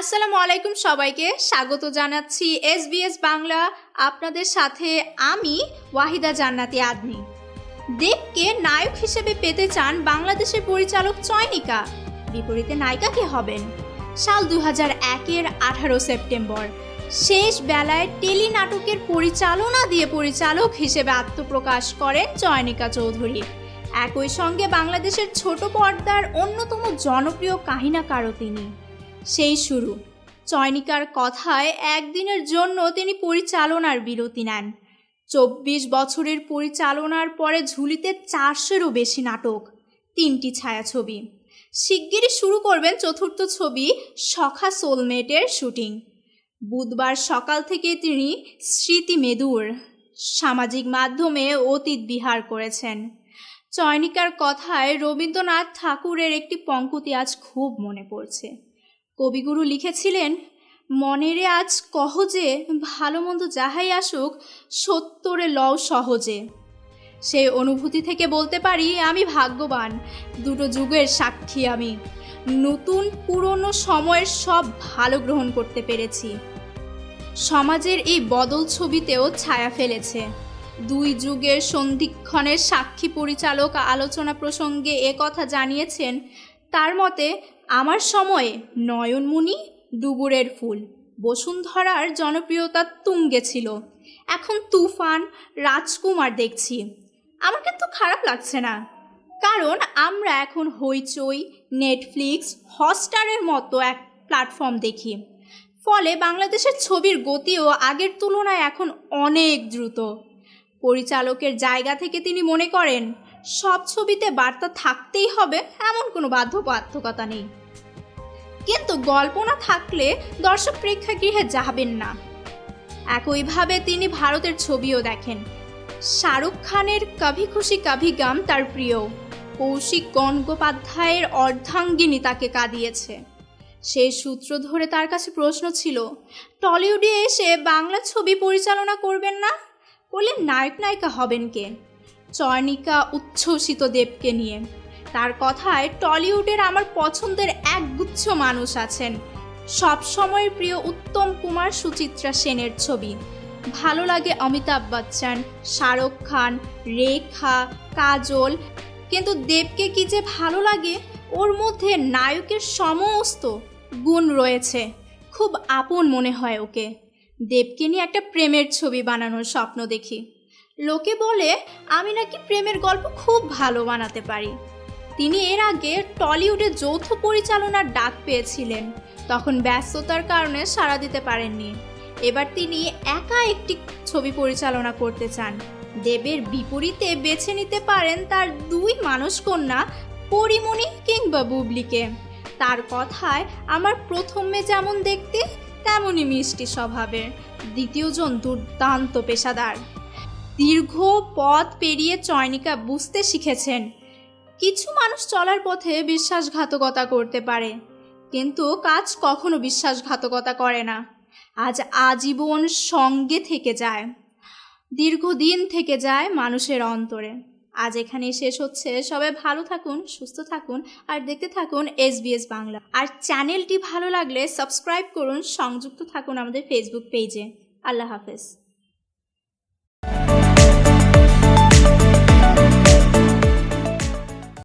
আসসালামু আলাইকুম সবাইকে। স্বাগত জানাচ্ছি এসবিএস বাংলা। আপনাদের সাথে আমি ওয়াহিদা জান্নাতি আদমি। দেবকে নায়ক হিসেবে পেতে চান বাংলাদেশের পরিচালক চয়নিকা। বিপরীতে নায়িকা কে হবেন? সাল দু হাজার একের আঠারো সেপ্টেম্বর। শেষ বেলায় টেলি নাটকের পরিচালনা দিয়ে পরিচালক হিসেবে আত্মপ্রকাশ করেন চয়নিকা চৌধুরী। একই সঙ্গে বাংলাদেশের ছোট পর্দার অন্যতম জনপ্রিয় কাহিনাকারও তিনি। সেই শুরু। চয়নিকার কথায় একদিনের জন্য তিনি পরিচালনার বিরতি নেন। চব্বিশ বছরের পরিচালনার পরে ঝুলিতে চারশোরও বেশি নাটক, তিনটি ছায়াছবি। শিগগিরই শুরু করবেন চতুর্থ ছবি সখা সোলমেটের শুটিং। বুধবার সকাল থেকে তিনি স্মৃতি মেদুর সামাজিক মাধ্যমে অতীত বিহার করেছেন। চয়নিকার কথায় রবীন্দ্রনাথ ঠাকুরের একটি পঙ্কুতি আজ খুব মনে পড়ছে। কবিগুরু লিখেছিলেন, মনেরে আজ কহ যে, ভালো মন্দ যাহাই আসুক সত্তরে লও সহজে। সেই অনুভূতি থেকে বলতে পারি, আমি ভাগ্যবান। দুটো যুগের সাক্ষী আমি। নতুন পুরনো সময়ের সব ভালো গ্রহণ করতে পেরেছি। সমাজের এই বদল ছবিতেও ছায়া ফেলেছে। দুই যুগের সন্ধিক্ষণের সাক্ষী পরিচালক আলোচনা প্রসঙ্গে এ কথা জানিয়েছেন, তার মতে আমার সময়ে নয়নমণি ডুবুরের ফুল। বসুন্ধরার জনপ্রিয়তা তুঙ্গে ছিল। এখন তুফান, রাজকুমার দেখছি। আমার কিন্তু খারাপ লাগছে না। কারণ আমরা এখন হইচই, নেটফ্লিক্স, হটস্টারের মতো এক প্ল্যাটফর্ম দেখি। ফলে বাংলাদেশের ছবির গতিও আগের তুলনায় এখন অনেক দ্রুত। পরিচালকের জায়গা থেকে তিনি মনে করেন সব ছবিতে বার্তা থাকতেই হবে, এমন কোনো বাধ্যবাধকতা নেই। কিন্তু গল্প না থাকলে দর্শক প্রেক্ষাগৃহে যাবেন না। একইভাবে তিনি ভারতের ছবিও দেখেন। শাহরুখ খানের কভি খুশি কভি গাম তার প্রিয়। কৌশিক গঙ্গোপাধ্যায়ের অর্ধাঙ্গিনী তাকে কাঁদিয়েছে। সেই সূত্র ধরে তার কাছে প্রশ্ন ছিল, টলিউডে এসে বাংলা ছবি পরিচালনা করবেন না? বলে নায়ক নায়িকা হবেন কে? চয়নিকা উচ্ছ্বসিত দেবকে নিয়ে। তার কথায় টলিউডের আমার পছন্দের একগুচ্ছ মানুষ আছেন। সব সময়ের প্রিয় উত্তম কুমার সুচিত্রা সেনের ছবি। ভালো লাগে অমিতাভ বচ্চন, শাহরুখ খান, রেখা, কাজল। কিন্তু দেবকে কি যে ভালো লাগে? ওর মধ্যে নায়কের সমস্ত গুণ রয়েছে। খুব আপন মনে হয় ওকে। দেবকে নিয়ে একটা প্রেমের ছবি বানানোর স্বপ্ন দেখি। লোকে বলে, আমি নাকি প্রেমের গল্প খুব ভালো বানাতে পারি। তিনি এর আগে টলিউডে যৌথ পরিচালনার ডাক পেয়েছিলেন। তখন ব্যস্ততার কারণে সাড়া দিতে পারেননি। এবার তিনি একা একটি ছবি পরিচালনা করতে চান। দেবের বিপরীতে বেছে নিতে পারেন তার দুই মানসকন্যা পরিমণি কিংবা বুবলিকে। তার কথায়, আমার প্রথমে যেমন দেখতে, তেমনই মিষ্টি স্বভাবের। দ্বিতীয়জন দুর্দান্ত পেশাদার। দীর্ঘ পথ পেরিয়ে চয়নিকা বুঝতে শিখেছেন। কিছু মানুষ চলার পথে বিশ্বাসঘাতকতা করতে পারে, কিন্তু কাজ কখনো বিশ্বাসঘাতকতা করে না। আজ আজীবন সঙ্গে থেকে যায়, দীর্ঘদিন থেকে যায় মানুষের অন্তরে। আজ এখানেই শেষ হচ্ছে। সবাই ভালো থাকুন, সুস্থ থাকুন, আর দেখতে থাকুন এসবিএস বাংলা। আর চ্যানেলটি ভালো লাগলে সাবস্ক্রাইব করুন, সংযুক্ত থাকুন আমাদের ফেসবুক পেজে। আল্লাহ হাফেজ।